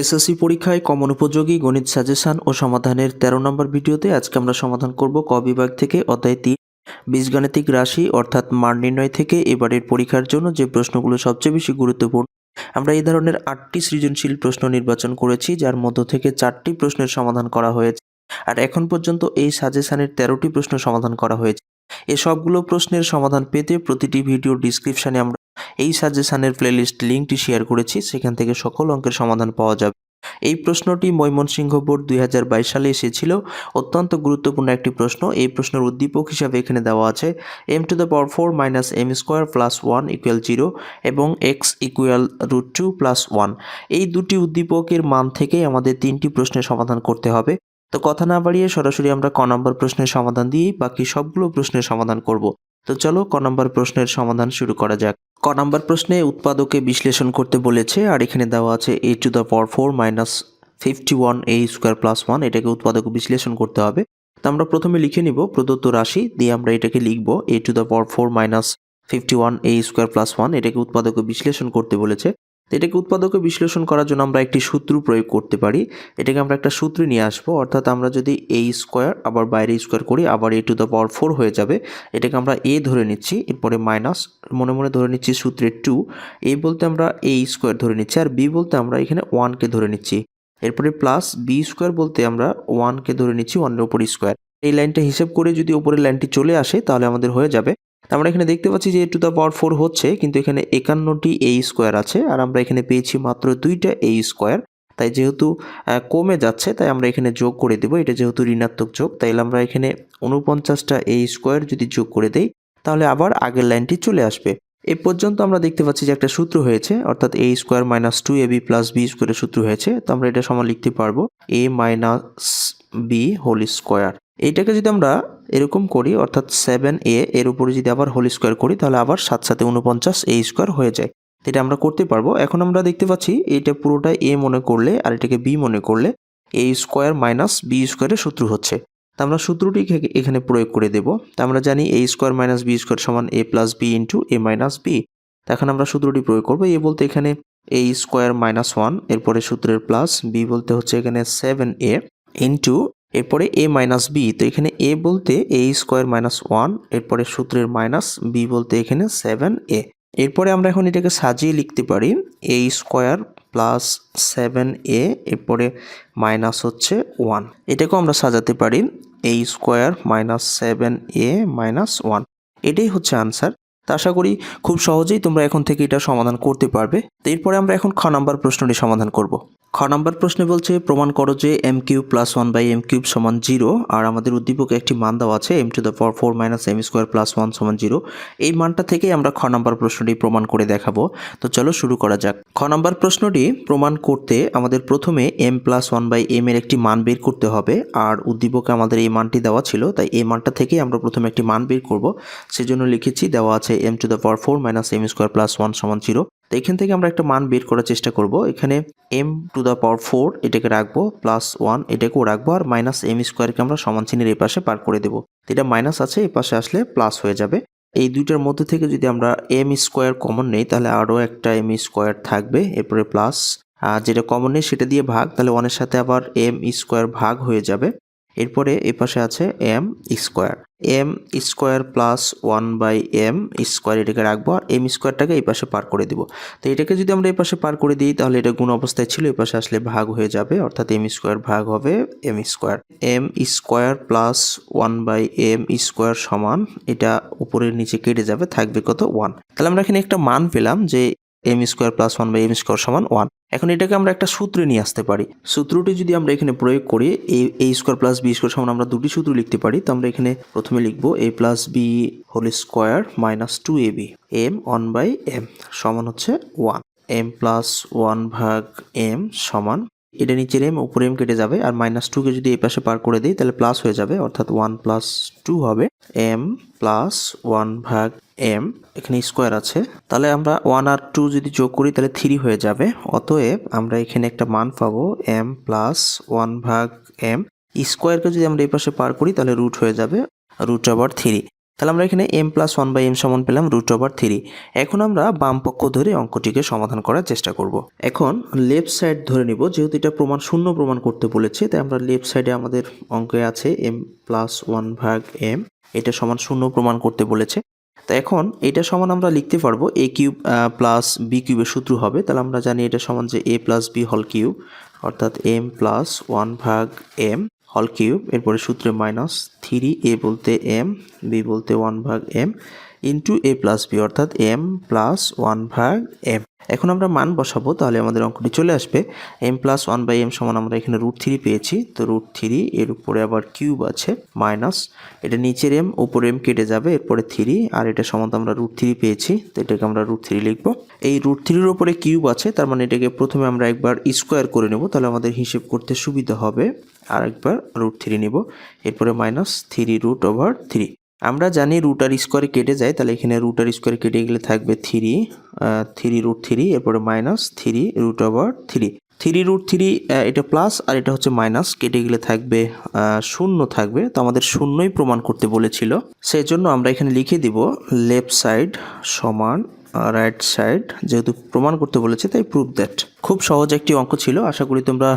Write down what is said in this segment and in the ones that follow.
SSC পরীক্ষায় common উপযোগী গণিত সাজেশন ও সমাধানের তেরো নম্বর ভিডিওতে আজকে আমরা সমাধান করব ক বিভাগ থেকে অধ্যায় তিন। বীজগাণিতিক রাশি অর্থাৎ মান নির্ণয় থেকে এবারের পরীক্ষার জন্য যে প্রশ্নগুলো সবচেয়ে বেশি গুরুত্বপূর্ণ, আমরা এই ধরনের আটটি সৃজনশীল প্রশ্ন নির্বাচন করেছি, যার মধ্য থেকে চারটি প্রশ্নের সমাধান করা হয়েছে। আর এখন পর্যন্ত এই সাজেশনের তেরোটি প্রশ্ন সমাধান করা হয়েছে। এই সবগুলো প্রশ্নের সমাধান পেতে প্রতিটি ভিডিও ডিসক্রিপশানে আমরা এই সাজেশনের প্লেলিস্ট লিঙ্কটি শেয়ার করেছি, সেখান থেকে সকল অঙ্কের সমাধান পাওয়া যাবে। এই প্রশ্নটি ময়মনসিংহ বোর্ড দুই হাজার বাইশ সালে এসেছিল। অত্যন্ত গুরুত্বপূর্ণ একটি প্রশ্ন। এই প্রশ্নের উদ্দীপক হিসাবে এখানে দেওয়া আছে m to the power four minus m square plus one equal zero এবং x equal root two plus one এই দুটি উদ্দীপকের মান থেকেই আমাদের তিনটি প্রশ্নের সমাধান করতে হবে। তো কথা না বাড়িয়ে সরাসরি আমরা ক নম্বর প্রশ্নের সমাধান দিয়েই বাকি সবগুলো প্রশ্নের সমাধান করব। তো চলো ক নম্বর প্রশ্নের সমাধান শুরু করা যাক। ক নাম্বার প্রশ্নে উৎপাদকে বিশ্লেষণ করতে বলেছে, আর এখানে দেওয়া আছে a to the power four minus fifty one a square plus one এটাকে উৎপাদক বিশ্লেষণ করতে হবে। তো আমরা প্রথমে লিখে নিব প্রদত্ত রাশি, দিয়ে আমরা এটাকে লিখব a to the power four minus fifty one a square plus one এটাকে উৎপাদক বিশ্লেষণ করতে বলেছে। তো এটাকে উৎপাদকে বিশ্লেষণ করার জন্য আমরা একটি সূত্র প্রয়োগ করতে পারি। এটাকে আমরা একটা সূত্রে নিয়ে আসব। অর্থাৎ আমরা যদি এ স্কোয়ার আবার বাইরে স্কোয়ার করি, আবার a to the power four হয়ে যাবে। এটাকে আমরা এ ধরে নিচ্ছি, এরপরে মাইনাস মনে মনে ধরে নিচ্ছি সূত্রের টু এ বলতে আমরা এ স্কোয়ার ধরে নিচ্ছি, আর বি বলতে আমরা এখানে ওয়ানকে ধরে নিচ্ছি। এরপরে প্লাস বি স্কোয়ার বলতে আমরা ওয়ানকে ধরে নিচ্ছি ওয়ানের ওপর স্কোয়ার এই লাইনটা হিসেব করে যদি ওপরের লাইনটি চলে আসে, তাহলে আমাদের হয়ে যাবে আমরা এখানে দেখতে পাচ্ছি যে a to the power four হচ্ছে, কিন্তু এখানে একান্নটি এ স্কোয়ার আছে, আর আমরা এখানে পেয়েছি মাত্র দুইটা এ স্কোয়ার তাই যেহেতু কমে যাচ্ছে, তাই আমরা এখানে যোগ করে দেবো, এটা যেহেতু ঋণাত্মক যোগ তাইলে আমরা এখানে উনপঞ্চাশটা এ স্কোয়ার যদি যোগ করে দেই, তাহলে আবার আগের লাইনটি চলে আসবে। এ পর্যন্ত আমরা দেখতে পাচ্ছি যে একটা সূত্র হয়েছে, অর্থাৎ a square minus two a b plus b স্কোয়ারের সূত্র হয়েছে, তো আমরা এটা সমান লিখতে পারব a minus b whole square এইটাকে যদি আমরা এরকম করি, অর্থাৎ সেভেন এ এর উপরে যদি আবার হোল স্কোয়ার করি, তাহলে আবার সাত সাথে উনপঞ্চাশ এ স্কোয়ার হয়ে যায়। এটা আমরা করতে পারব। এখন আমরা দেখতে পাচ্ছি এটা পুরোটা এ মনে করলে আর এটাকে বি মনে করলে এ স্কোয়ার মাইনাস বি স্কোয়ারের সূত্র হচ্ছে। তা আমরা সূত্রটি এখানে প্রয়োগ করে দেব। তা আমরা জানি a square minus b square সমান a plus b into a minus b এখন আমরা সূত্রটি প্রয়োগ করব। এ বলতে এখানে এ স্কোয়ার মাইনাস ওয়ান এরপরে সূত্রের প্লাস বি বলতে হচ্ছে এখানে সেভেন এ ইন্টু এরপরে এ মাইনাস বি তো এখানে এ বলতে এ স্কোয়ার মাইনাস ওয়ান এরপরে সূত্রের মাইনাস বি বলতে এখানে সেভেন এ এরপরে আমরা এখন এটাকে সাজিয়ে লিখতে পারি a square plus seven a এরপরে মাইনাস হচ্ছে ওয়ান এটাকেও আমরা সাজাতে পারি a square minus seven a minus one এটাই হচ্ছে আনসার তা আশা করি খুব সহজেই তোমরা এখন থেকে এটা সমাধান করতে পারবে। তো এরপরে আমরা এখন খ নাম্বার প্রশ্নটি সমাধান করব। খ নাম্বার প্রশ্নে বলছে, প্রমাণ করো যে m cube plus one by m cube সমান জিরো আর আমাদের উদ্দীপকে একটি মান দেওয়া আছে m to the power four minus m square plus one সমান জিরো এই মানটা থেকেই আমরা খ নাম্বার প্রশ্নটি প্রমাণ করে দেখাবো। তো চলো শুরু করা যাক। খ নাম্বার প্রশ্নটি, প্রমাণ করতে আমাদের প্রথমে m plus one by m এর একটি মান বের করতে হবে, আর উদ্দীপকে আমাদের এই মানটি দেওয়া ছিল, তাই এই মানটা থেকেই আমরা প্রথমে একটি মান বের করব। সেজন্য লিখেছি, দেওয়া আছে m to the power four minus m square plus one সমান জিরো তো এখান থেকে আমরা একটা মান বের করার চেষ্টা করব। এখানে m to the power four এটাকে রাখব প্লাস ওয়ান এটাকেও রাখব, আর মাইনাস এম স্কোয়ারকে আমরা সমান চিহ্নের এই পাশে পার করে দেবো। এটা মাইনাস আছে, এই পাশে আসলে প্লাস হয়ে যাবে। এই দুইটার মধ্যে থেকে যদি আমরা এম স্কোয়ার কমন নেই, তাহলে আরও একটা এম স্কোয়ার থাকবে, এরপরে প্লাস আর যেটা কমন নেই, সেটা দিয়ে ভাগ, তাহলে ওয়ানের সাথে আবার এম স্কোয়ার ভাগ হয়ে যাবে। এরপরে এই পাশে আছে m square. M square plus one by m square এটাকে রাখব আর এম স্কোয়ারটাকে এই পাশে পার করে দিব। তো এটাকে যদি আমরা এই পাশে পার করে দিই, তাহলে এটা গুণ অবস্থায় ছিল এই পাশে আসলে ভাগ হয়ে যাবে, অর্থাৎ এম স্কোয়ার ভাগ হবে m square. M square plus one by m square সমান, এটা উপরের নিচে কেটে যাবে, থাকবে কত ওয়ান তাহলে আমরা এখানে একটা মান পেলাম যে m square plus one by m square সমান ওয়ান এখন এটাকে আমরা একটা সূত্রে নিয়ে আসতে পারি। সূত্রটি যদি আমরা এখানে প্রয়োগ করি, a a square plus b square সমান আমরা দুটি সূত্র লিখতে পারি, তো আমরা এখানে প্রথমে লিখব a plus b whole square minus two a b m one by m সমান হচ্ছে ওয়ান এম প্লাস ওয়ান ভাগ এম সমান এটা নিচের এম উপরে এম কেটে যাবে। আর মাইনাস টুকে যদি এই পাশে পার করে দিই, তাহলে প্লাস হয়ে যাবে। অর্থাৎ ওয়ান প্লাস টু হবে। এম প্লাস ওয়ান ভাগ এম এখানে স্কোয়ার আছে। তাহলে আমরা ওয়ান আর টু যদি যোগ করি, তাহলে থ্রি হয়ে যাবে। অতএব আমরা এখানে একটা মান পাবো এম প্লাস ওয়ান ভাগ এম স্কোয়ারকে যদি আমরা এই পাশে পার করি, তাহলে রুট হয়ে যাবে। রুট আবার থ্রি তাহলে আমরা এখানে m plus one by m সমান পেলাম রুট ওভার থ্রি এখন আমরা বাম পক্ষ ধরে অঙ্কটিকে সমাধান করার চেষ্টা করব। এখন লেফট সাইড ধরে নিব, যেহেতু এটা প্রমাণ শূন্য প্রমাণ করতে বলেছে, তাই আমরা লেফট সাইডে আমাদের অঙ্কে আছে এম প্লাস ওয়ান ভাগ এম এটা সমান শূন্য প্রমাণ করতে বলেছে। তো এখন এটা সমান আমরা লিখতে পারব এ কিউব প্লাস বি কিউবের সূত্র হবে, তাহলে আমরা জানি এটা সমান যে a plus b whole cube অর্থাৎ এম প্লাস ওয়ান ভাগ এম হল কিউব এরপরে সূত্রে মাইনাস থ্রি এ বলতে এম বি বলতে ওয়ান ভাগ m into a plus b অর্থাৎ এম প্লাস ওয়ান ভাগ এম এখন আমরা মান বসাবো, তাহলে আমাদের অঙ্কটি চলে আসবে। M plus one by m সমান আমরা এখানে রুট থ্রি পেয়েছি, তো রুট থ্রি এর উপরে আবার কিউব আছে মাইনাস এটা নিচের এম উপরে এম কেটে যাবে, এরপরে থ্রি আর এটা সমান আমরা রুট থ্রি পেয়েছি, তো এটাকে আমরা রুট থ্রি লিখব। এই রুট থ্রির উপরে কিউব আছে, তার মানে এটাকে প্রথমে আমরা একবার স্কোয়ার করে নেব, তাহলে আমাদের হিসেব করতে সুবিধা হবে। আর একবার রুট থ্রি নেব, এরপরে minus three root over three আমরা জানি রুট আর স্কোয়ারে কেটে যায়, তাহলে এখানে রুট আর স্কোয়ারে কেটে গেলে থাকবে থ্রি থ্রি রুট থ্রি এরপরে minus three root over three three root three এটা প্লাস আর এটা হচ্ছে মাইনাস কেটে গেলে থাকবে শূন্য থাকবে। তো আমাদের শূন্যই প্রমাণ করতে বলেছিল। সেই জন্য আমরা এখানে লিখে দিব লেফট সাইড সমান রাইট সাইড যেহেতু প্রমাণ করতে বলেছে, তাই প্রুভ দ্যাট খুব সহজ একটি অঙ্ক ছিল, আশা করি তোমরা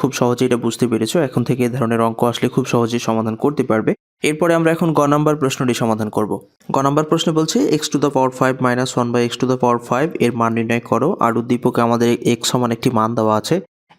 খুব সহজে এটা বুঝতে পেরেছ। এখন থেকে এ ধরনের অঙ্ক আসলে খুব সহজেই সমাধান করতে পারবে। এরপরে আমরা এখন গ নাম্বার প্রশ্নটি সমাধান করব। গ নাম্বার প্রশ্ন বলছে x to the power five minus one by x to the power five এর মান নির্ণয় করো, আর উদ্দীপকে আমাদের এক্স সমান একটি মান দেওয়া আছে।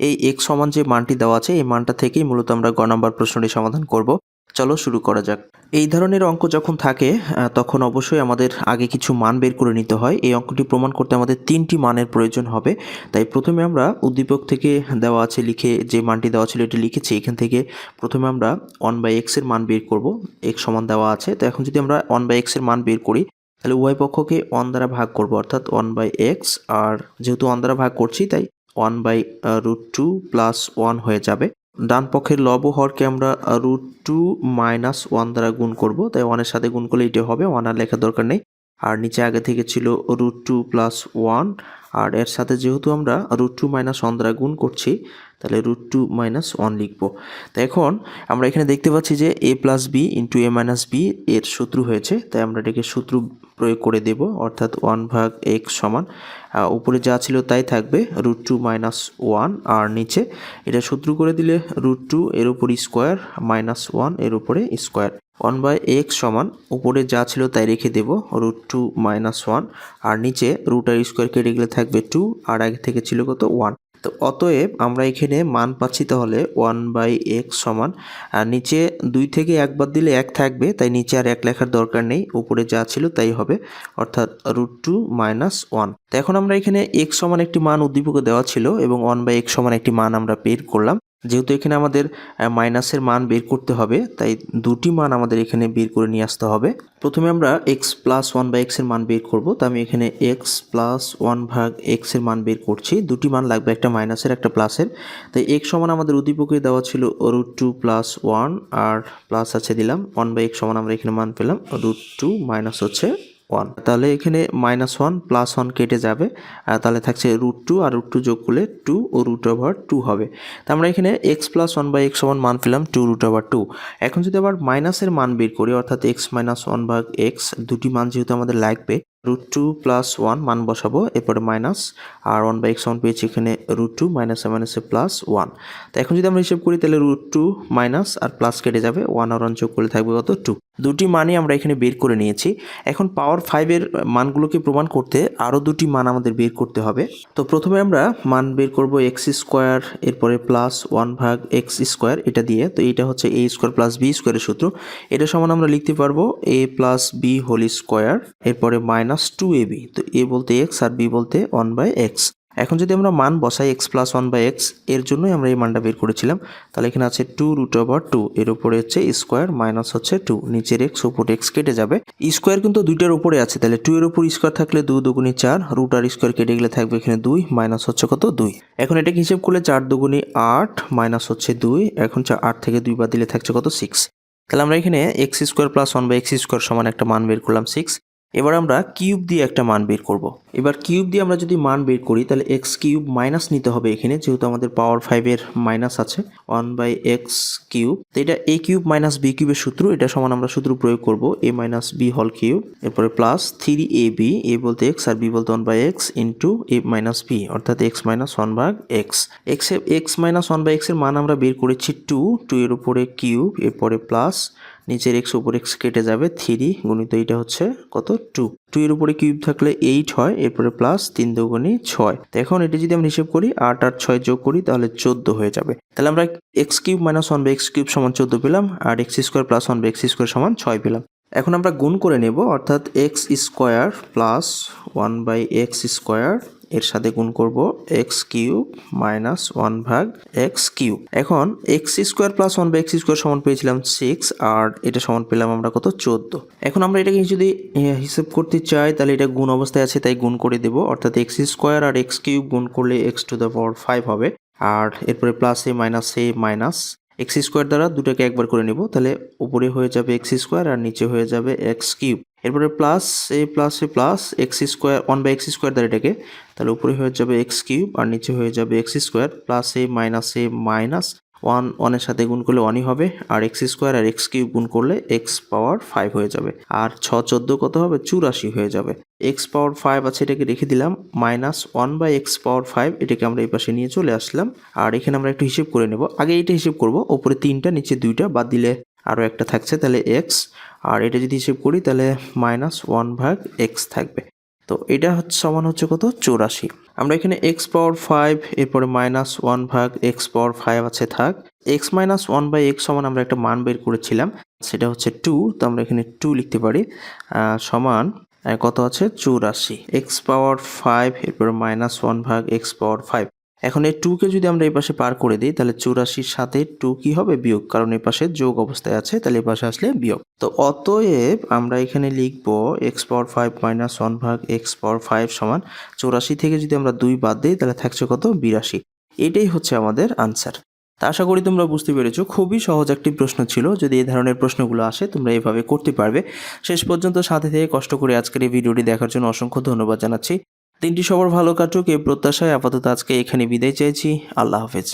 এই এক্স সমান যে মানটি দেওয়া আছে, এই মানটা থেকেই মূলত আমরা গ নাম্বার প্রশ্নটি সমাধান করব। চলো শুরু করা যাক। এই ধরনের অঙ্ক যখন থাকে তখন অবশ্যই আমাদের আগে কিছু মান বের করে নিতে হয়। এই অঙ্কটি প্রমাণ করতে আমাদের তিনটি মানের প্রয়োজন হবে। তাই প্রথমে আমরা উদ্দীপক থেকে দেওয়া আছে লিখে যে মানটি দেওয়া ছিল এটি লিখেছি। এখান থেকে প্রথমে আমরা ওয়ান বাই এক্সের মান বের করব। এক্স সমান দেওয়া আছে। তো এখন যদি আমরা ওয়ান বাই এক্সের মান বের করি, তাহলে উভয় পক্ষকে ওয়ান দ্বারা ভাগ করব। অর্থাৎ ওয়ান বাই এক্স আর যেহেতু ওয়ান দ্বারা ভাগ করছি, তাই one by root two plus one হয়ে যাবে। ডান পক্ষের লব হরকে আমরা রুট টু মাইনাস ওয়ান দ্বারা গুণ করব। তাই ওয়ানের সাথে গুণ করলে এটি হবে। ওয়ান আর লেখার দরকার নেই। আর নিচে আগে থেকে ছিল রুট টু প্লাস ওয়ান আর এর সাথে যেহেতু আমরা রুট টু মাইনাস ওয়ান দ্বারা গুণ করছি তাহলে রুট টু মাইনাস ওয়ান লিখব। তো এখন আমরা এখানে দেখতে পাচ্ছি যে a plus b into a minus b এর সূত্র হয়েছে, তাই আমরা এটাকে সূত্র প্রয়োগ করে দেব, অর্থাৎ ওয়ান ভাগ এক্স সমান উপরে যা ছিল তাই থাকবে রুট টু মাইনাস ওয়ান আর নিচে এটা সূত্র করে দিলে রুট টু এর উপর স্কোয়ার মাইনাস ওয়ানের উপরে স্কোয়ার ওয়ান বাই এক্স সমান, উপরে যা ছিল তাই রেখে দেব রুট টু মাইনাস ওয়ান আর নিচে রুট আর স্কোয়ার কেটে গেলে থাকবে টু আর আগে থেকে ছিল কত ওয়ান তো অতএব আমরা এখানে মান পাচ্ছি তাহলে ওয়ান বাই এক্স সমান, আর নিচে দুই থেকে একবার দিলে এক থাকবে, তাই নিচে আর এক লেখার দরকার নেই, উপরে যা ছিল তাই হবে, অর্থাৎ রুট টু মাইনাস ওয়ান তো এখন আমরা এখানে এক্স সমান একটি মান উদ্দীপকে দেওয়া ছিল, এবং ওয়ান বাই এক্স সমান একটি মান আমরা বের করলাম। যেহেতু এখানে আমাদের মাইনাসের মান বের করতে হবে, তাই দুটি মান আমাদের এখানে বের করে নিয়ে আসতে হবে। প্রথমে আমরা এক্স প্লাস ওয়ান বাই এক্সের মান বের করব, তো আমি এখানে এক্স প্লাস ওয়ান ভাগ এক্সের মান বের করছি। দুটি মান লাগবে একটা মাইনাসের একটা প্লাসের তাই এক্স সমান আমাদের উদ্দীপকে দেওয়া ছিল রুট টু প্লাস ওয়ান আর প্লাস আছে দিলাম ওয়ান বাই এক্স সমান আমরা এখানে মান পেলাম রুট টু মাইনাস হচ্ছে ওয়ান তাহলে এখানে মাইনাস ওয়ান প্লাস ওয়ান কেটে যাবে। আর তাহলে থাকছে রুট টু আর রুট টু যোগ করলে টু ও রুট ওভার টু হবে। তা আমরা এখানে x plus one by x সমান মান পেলাম টু রুট ওভার টু এখন যদি আবার মাইনাসের মান বের করি, অর্থাৎ এক্স মাইনাস ওয়ান ভাগ এক্স দুটি মান যেহেতু আমাদের লাগবে রুট টু প্লাস ওয়ান মান বসাবো, এরপরে মাইনাস আর ওয়ান বাই এক্স ওয়ান পেয়েছি এখানে রুট টু মাইনাসে মাইনাসে প্লাস ওয়ান তো এখন যদি আমরা হিসেব করি, তাহলে রুট টু মাইনাস আর প্লাস কেটে যাবে ওয়ান আর ওয়ান যোগ করলে থাকবে কত? টু দুটি মানই আমরা এখানে বের করে নিয়েছি। এখন পাওয়ার ফাইভের মানগুলোকে প্রমাণ করতে আরও দুটি মান আমাদের বের করতে হবে। তো প্রথমে আমরা মান বের করব এক্স স্কোয়ার এরপরে প্লাস ওয়ান ভাগ এক্স স্কোয়ার এটা দিয়ে। তো এটা হচ্ছে এ স্কোয়ার প্লাস বি স্কোয়ারের সূত্র। এটা সমান আমরা লিখতে পারব a plus b whole square এরপরে মাইনাস টু এ বি তো এ বলতে এক্স আর বি বলতে ওয়ান বাই এক্স এখন যদি আমরা মান বসাই এক্স প্লাস ওয়ান বাই এক্সের জন্যই আমরা এই মানটা বের করেছিলাম, তাহলে এখানে আছে টু রুট ওভার টু এর উপরে হচ্ছে স্কোয়ার মাইনাস হচ্ছে টু নিচের এক্স উপর এক্স কেটে যাবে। স্কোয়ার কিন্তু দুইটার উপরে আছে, তাহলে টু এর উপর স্কোয়ার থাকলে দু দুগুনি চার রুট আর স্কোয়ার কেটে গেলে থাকবে এখানে দুই মাইনাস হচ্ছে কত? দুই। এখন এটাকে হিসেব করলে চার দুগুনি আট মাইনাস হচ্ছে দুই, এখন আট থেকে দুই বাদ দিলে থাকছে কত? সিক্স তাহলে আমরা এখানে x square plus one by x square সমান একটা মান বের করলাম সিক্স এবার আমরা কিউব দিয়ে একটা মান বের করব। এবার কিউব দিয়ে আমরা যদি মান বের করি, তাহলে এক্স কিউব মাইনাস নিতে হবে এখানে, যেহেতু আমাদের পাওয়ার ফাইভের মাইনাস আছে ওয়ান বাই এক্স কিউব তো এটা এ কিউব মাইনাস বি কিউবের সূত্র, এটা সমান আমরা সূত্র প্রয়োগ করব a minus b whole cube, এরপরে plus three a b a বলতে এক্স আর বি বলতে one by x into a minus b অর্থাৎ এক্স মাইনাস ওয়ান ভাগ x x x minus one by এক্সের মান আমরা বের করেছি টু টু এর উপরে কিউব, এরপরে প্লাস নিচের এক্স উপর এক্স কেটে যাবে থ্রি গুণিত এইটা হচ্ছে কত? টু টু এর উপরে কিউব থাকলে এইট হয়, এরপরে প্লাস তিন দুগুণি ছয়। তো এখন এটা যদি আমরা হিসেব করি, আট আর ছয় যোগ করি, তাহলে চোদ্দ হয়ে যাবে। তাহলে আমরা x cube minus one by x cube সমান চোদ্দ পেলাম, আর x square plus one by x square সমান ছয় পেলাম। এখন আমরা গুণ করে নেব, অর্থাৎ x square plus one by x square এর সাথে গুণ করব এক্স কিউব মাইনাস ওয়ান ভাগ এক্স কিউব। এখন x square plus one by x square সমান পেয়েছিলাম সিক্স আর এটা সমান পেলাম আমরা কত? চোদ্দ। এখন আমরা এটাকে যদি হিসেব করতে চাই, তাহলে এটা গুণ অবস্থায় আছে, তাই গুণ করে দেব। অর্থাৎ এক্স স্কোয়ার আর এক্স কিউব গুণ করলে x to the power five হবে। আর এরপরে plus a minus a minus x square দ্বারা দুটাকে একবার করে নেব, তাহলে উপরে হয়ে যাবে এক্স স্কোয়ার আর নিচে হয়ে যাবে এক্স কিউব। এরপরে plus a plus a plus x square one by x square দ্বারা এটাকে, তাহলে উপরে হয়ে যাবে এক্স কিউব আর নিচে হয়ে যাবে x square plus a minus a minus one ওয়ানের সাথে গুণ করলে ওয়ানই হবে, আর এক্স স্কোয়ার আর এক্স কিউব গুণ করলে এক্স পাওয়ার ফাইভ হয়ে যাবে। আর ছ চোদ্দ কত হবে? চুরাশি হয়ে যাবে। এক্স পাওয়ার ফাইভ আছে, এটাকে রেখে দিলাম minus one by x power five এটাকে আমরা এই পাশে নিয়ে চলে আসলাম। আর এখানে আমরা একটু হিসেব করে নেব। আগে এইটা হিসেব করব ওপরে তিনটা, নিচে দুইটা বাদ দিলে আরও একটা থাকছে, তাহলে এক্স আর এটা যদি হিসেব করি, তাহলে মাইনাস ওয়ান ভাগ এক্স থাকবে। তো এটা হচ্ছে সমান হচ্ছে কত? চৌরাশি। আমরা এখানে এক্স পাওয়ার ফাইভ এরপরে মাইনাস ওয়ান ভাগ এক্স পাওয়ার ফাইভ আছে, থাক। X minus one by x সমান আমরা একটা মান বের করেছিলাম, সেটা হচ্ছে টু তো আমরা এখানে টু লিখতে পারি সমান কত আছে? চৌরাশি। এক্স পাওয়ার ফাইভ এরপরে মাইনাস ওয়ান ভাগ এক্স পাওয়ার ফাইভ এখন এই টুকে যদি আমরা এই পাশে পার করে দিই, তাহলে চুরাশির সাথে টু কি হবে বিয়োগ? কারণ এই পাশে যোগ অবস্থায় আছে, তাহলে এই পাশে আসলে বিয়োগ। তো অতএব আমরা এখানে লিখব x power five minus one ভাগ এক্স পাওয়ার ফাইভ সমান চৌরাশি থেকে যদি আমরা দুই বাদ দিই, তাহলে থাকছে কত? বিরাশি। এটাই হচ্ছে আমাদের আনসার তা আশা করি তোমরা বুঝতে পেরেছ, খুবই সহজ একটি প্রশ্ন ছিল। যদি এই ধরনের প্রশ্নগুলো আসে, তোমরা এভাবে করতে পারবে। শেষ পর্যন্ত সাথে থেকে কষ্ট করে আজকের এই ভিডিওটি দেখার জন্য অসংখ্য ধন্যবাদ জানাচ্ছি। দিনটি সবার ভালো কাটুক এই প্রত্যাশায় আপাতত আজকে এখানে বিদায় চাইছি। আল্লাহ হাফেজ।